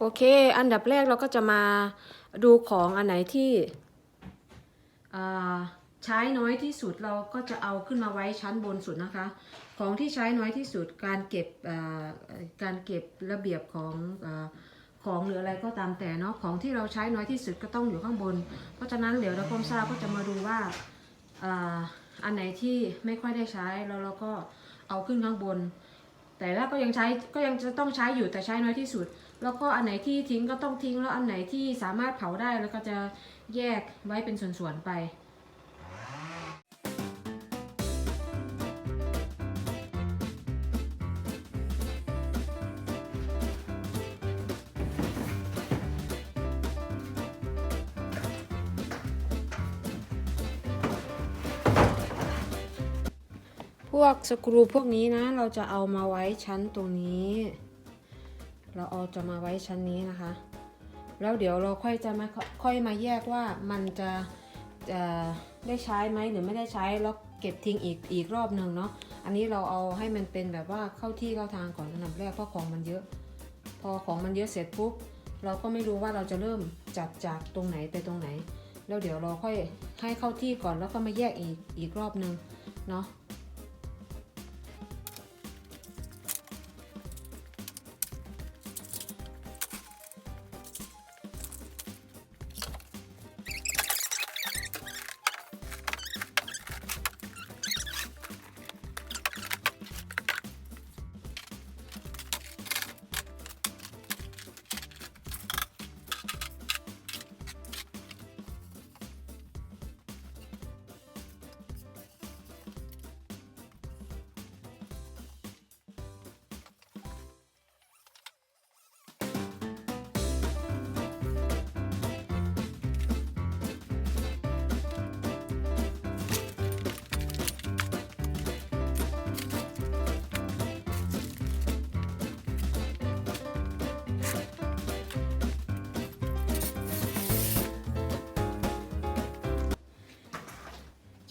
โอเค อันดับแรกเราก็จะมาดูของอันไหนที่ใช้น้อยที่สุดเราก็จะเอาขึ้นมาไว้ชั้นบนสุดนะคะ ของที่ใช้น้อยที่สุดการเก็บการเก็บระเบียบของอของหรืออะไรก็ตามแต่เนาะของที่เราใช้น้อยที่สุดก็ต้องอยู่ข้างบน เพราะฉะนั้นเดี๋ยวเราคมทราบก็จะมาดูว่าอ่าอันไหนที่ไม่ค่อยได้ใช้แล้วเราก็เอาขึ้นข้างบน แต่ละก็ยังใช้ก็ยังจะต้องใช้อยู่แต่ใช้น้อยที่สุด แล้วก็อันไหนที่ทิ้งก็ต้องทิ้ง แล้วอันไหนที่สามารถเผาได้แล้วก็จะแยกไว้เป็นส่วนๆไป วกสกรูพวกนี้นะ เราจะเอามาไว้ชั้นตรงนี้ เราเอาจะมาไว้ชั้นนี้นะคะ แล้วเดี๋ยวเราค่อยจะมาค่อยมาแยกว่ามันจะจะได้ใช้ไหมหรือไม่ได้ใช้แล้วเก็บทิ้งอีกอีกรอบหนึ่งเนาะ อันนี้เราเอาให้มันเป็นแบบว่าเข้าที่เข้าทางก่อนอันดับแรกเพราะของมันเยอะ พอของมันเยอะเสร็จปุ๊บเราก็ไม่รู้ว่าเราจะเริ่มจัดจากตรงไหนไปตรงไหน แล้วเดี๋ยวเราค่อยให้เข้าที่ก่อนแล้วก็มาแยกอีกอีกรอบหนึ่งเนาะ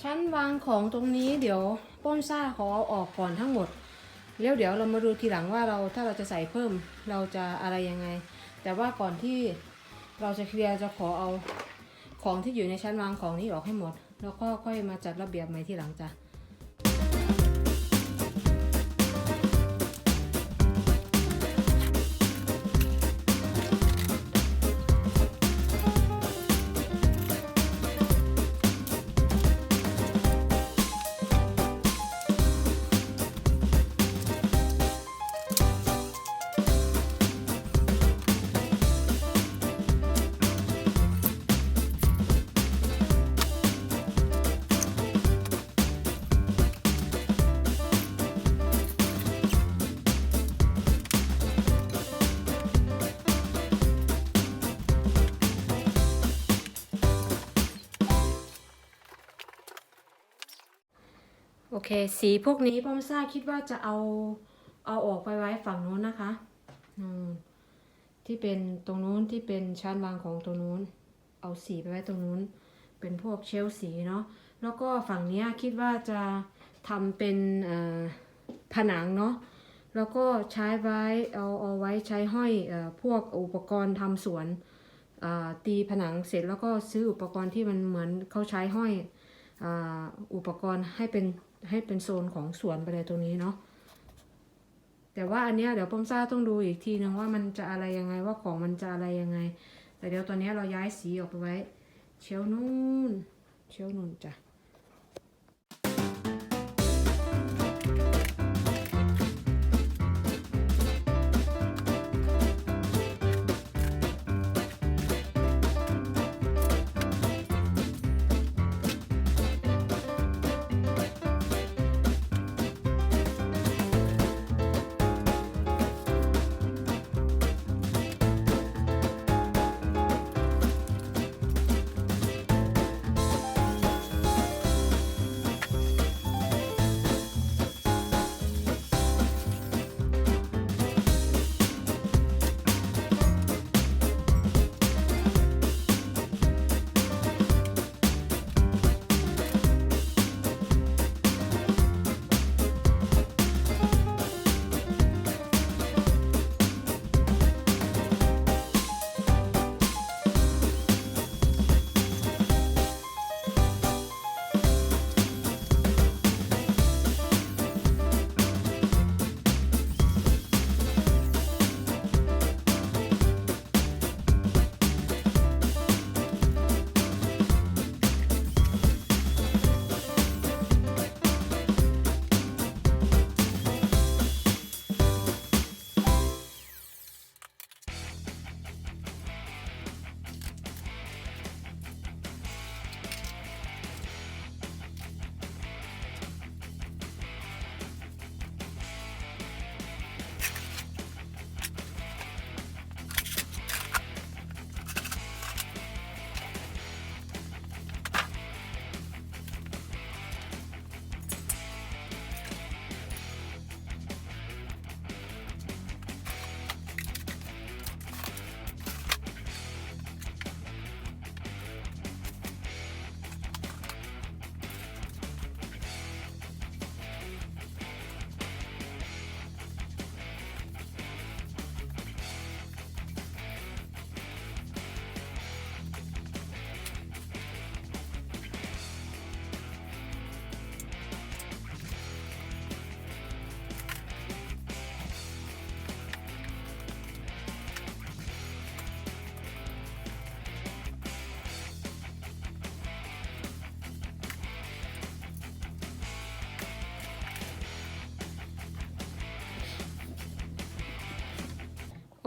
ชั้นวางของตรงนี้เดี๋ยวป้นซ่าขอเอาออกก่อนทั้งหมด แล้วเดี๋ยวเรามาดูทีหลังว่าเราถ้าเราจะใส่เพิ่มเราจะอะไรยังไง แต่ว่าก่อนที่เราจะเคลียร์จะขอเอาของที่อยู่ในชั้นวางของนี้ออกให้หมด แล้วก็ค่อยมาจัดระเบียบใหม่ทีหลังจ้ะ เค สีพวกนี้ป้อมซ่าคิดว่าจะเอาเอาออกไปไว้ฝั่งนู้นนะคะที่เป็นตรงนู้นที่เป็นชั้นวางของตรงนู้น เอาสีไปไว้ตรงนู้น เป็นพวกเชลสีเนาะแล้วก็ฝั่งนี้คิดว่าจะทำเป็นผนังเนาะแล้วก็ใช้ไว้เอาเอาไว้ใช้ห้อยอพวกอุปกรณ์ทำสวนตีผนังเสร็จแล้วก็ซื้ออุปกรณ์ที่มันเหมือนเขาใช้ห้อยออุปกรณ์ให้เป็น ให้เป็นโซนของสวนไปเลยตรงนี้เนาะแต่ว่าอันเนี้ยเดี๋ยวป้อมซ่าต้องดูอีกทีนึงว่ามันจะอะไรยังไงว่าของมันจะอะไรยังไง แต่เดี๋ยวตอนนี้เราย้ายสีออกไปไว้ เชลฟ์นู่นเชลนู่นจ้ะ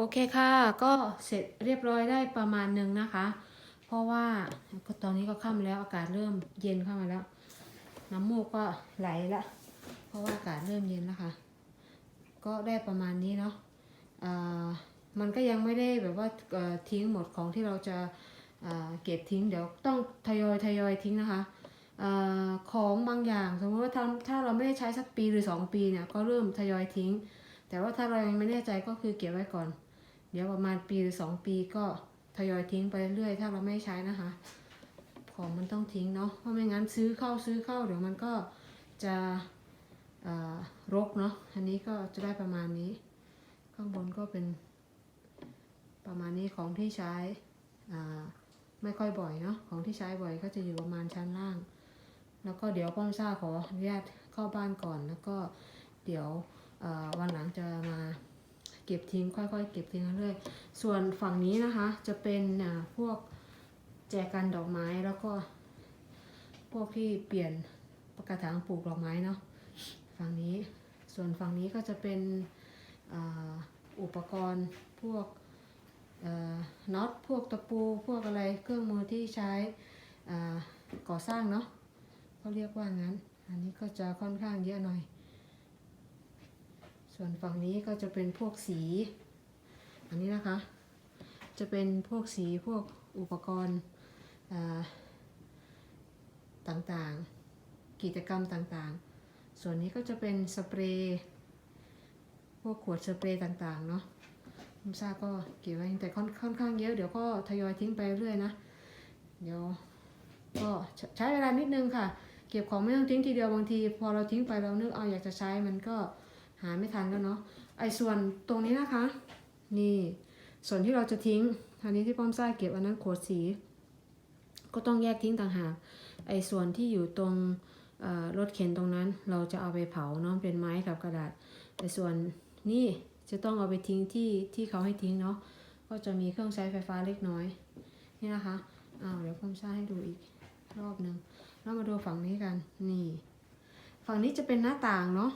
โอเคค่ะ ก็เสร็จเรียบร้อยได้ประมาณหนึ่งนะคะ เพราะว่าก็ตอนนี้ก็ค่ำแล้วอากาศเริ่มเย็นเข้ามาแล้ว น้ำมูกก็ไหลละเพราะว่าอากาศเริ่มเย็นแล้วค่ะ ก็ได้ประมาณนี้เนาะมันก็ยังไม่ได้แบบว่าทิ้งหมดของที่เราจะเก็บทิ้ง เดี๋ยวต้องทยอยทยอยทิ้งนะคะอของบางอย่างสมมติว่าถ้าถ้าเราไม่ได้ใช้สักปีหรือสองปีเนี่ยก็เริ่มทยอยทิ้ง แต่ว่าถ้าเรายังไม่แน่ใจก็คือเก็บไว้ก่อน เดี๋ยวประมาณปีหรือสองปีก็ทยอยทิ้งไปเรื่อยๆถ้าเราไม่ใช้นะคะ ของมันต้องทิ้งเนาะเพราะไม่งั้นซื้อเข้าซื้อเข้า เดี๋ยวมันก็จะรกเนาะอันนี้ก็จะได้ประมาณนี้ ข้างบนก็เป็นประมาณนี้ของที่ใช้ไม่ค่อยบ่อยเนาะของที่ใช้บ่อยก็จะอยู่ประมาณชั้นล่าง แล้วก็เดี๋ยวป้อมซ่าขออนุญาตเข้าบ้านก่อน แล้วก็เดี๋ยววันหลังจะมา ก็บทิ้งค่อยๆ เก็บทิ้งเรื่อยๆส่วนฝั่งนี้นะคะจะเป็นพวกแจกันดอกไม้แล้วก็ พวกที่เปลี่ยนกระถางปลูกดอกไม้เนาะฝั่งนี้ส่วนฝั่งนี้ก็จะเป็นอ,อุปกรณ์พวกน็อตพวกตะปูพวกอะไรเครื่องมือที่ใช้ก่อสร้างเนาะเขาเรียกว่างั้น อันนี้ก็จะค่อนข้างเยอะหน่อย ส่วนฝั่งนี้ก็จะเป็นพวกสี อันนี้นะคะ จะเป็นพวกสีพวกอุปกรณ์ต่างๆ กิจกรรมต่างๆ ส่วนนี้ก็จะเป็นสเปรย์พวกขวดสเปรย์ต่างๆ เนาะมุซาก็เก็บไว้แต่ค่อนค่อนข้างเยอะเดี๋ยวก็ทยอยทิ้งไปเรื่อยนะ เดี๋ยวก็ใช้ใช้เวลานิดนึงค่ะ เก็บของไม่ต้องทิ้งทีเดียวบางที พอเราทิ้งไปเรานึกเอาอยากจะใช้มันก็ หาไม่ทันแล้วเนาะไอ้ส่วนตรงนี้นะคะ นี่ส่วนที่เราจะทิ้งอันนี้ที่ป้อมซ่าเก็บอันนั้นขวดสี ก็ต้องแยกทิ้งต่างหากไอ้ส่วนที่อยู่ตรงรถเข็นตรงนั้น เราจะเอาไปเผาเนาะเป็นไม้กับกระดาษไอ้ส่วนนี่จะต้องเอาไปทิ้งที่ที่เขาให้ทิ้งเนาะก็จะมีเครื่องใช้ไฟฟ้าเล็กน้อยนี่นะคะอ้าวเดี๋ยวผมจะให้ดูอีกรอบหนึ่งแล้วมาดูฝั่งนี้กันนี่ ฝั่งนี้จะเป็นหน้าต่างเนาะ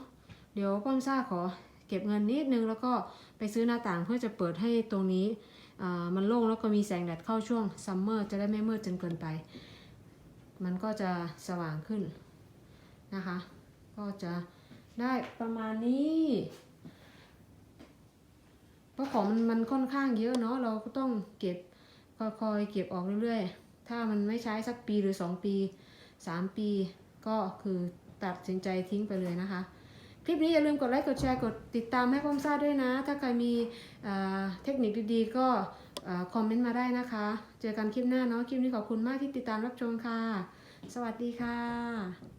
เดี๋ยวป้อมซ่าขอเก็บเงินนิดนึงแล้วก็ไปซื้อหน้าต่างเพื่อจะเปิดให้ตรงนี้มันโล่งแล้วก็มีแสงแดดเข้าช่วงซัมเมอร์จะได้ไม่มืดจนเกินไป มันก็จะสว่างขึ้นนะคะ ก็จะได้ประมาณนี้เพราะของมันมันค่อนข้างเยอะเนาะเราก็ต้องเก็บคอยเก็บออกเรื่อยๆ ถ้ามันไม่ใช้สักปีหรือ 2 ปี 3 ปี ก็คือตัดสินใจทิ้งไปเลยนะคะ คลิปนี้อย่าลืมกดไลค์ กดแชร์ กดติดตามให้ป้อมซ่าด้วยนะ ถ้าใครมีเทคนิคดีๆ ก็คอมเมนต์มาได้นะคะ เจอกันคลิปหน้าเนาะ คลิปนี้ขอบคุณมากที่ติดตามรับชมค่ะ สวัสดีค่ะ